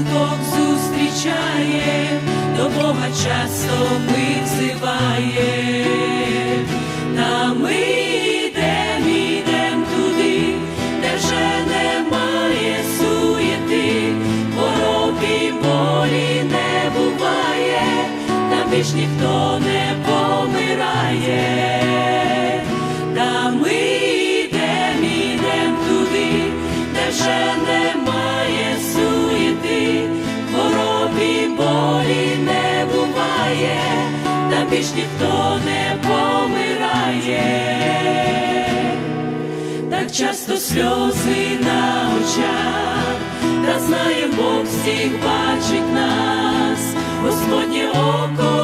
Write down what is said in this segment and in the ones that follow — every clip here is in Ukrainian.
смуток зустрічає, до Бога часто ми взиває, та ми йдем, йдем туди, де вже немає суєти, хвороб і болі не буває, там більш ніхто не. Більш ніхто не помирає, так часто сльози на очах, та знає Бог всіх бачить нас, Господнє око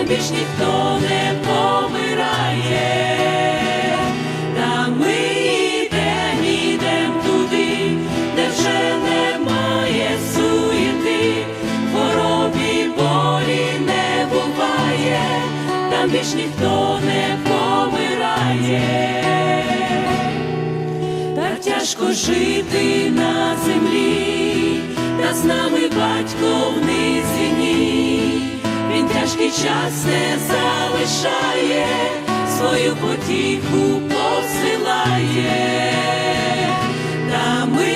там більш ніхто не помирає. Та ми йдем, йдем туди, де вже немає суєти, хворобі болі не буває, там більш ніхто не помирає. Так тяжко жити на землі, та з нами батько час не залишає, свою потіху посилає, та ми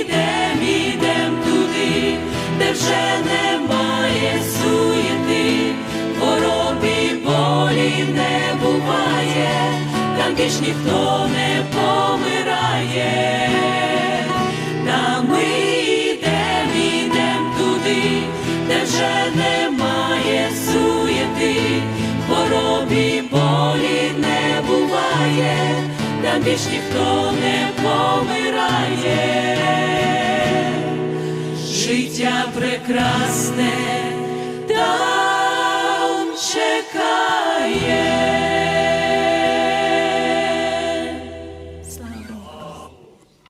йдем, йдем туди, де вже немає суєти, хворобі болі не буває, там більш ніхто не помирає. Більш ніхто не помирає. Життя прекрасне там чекає.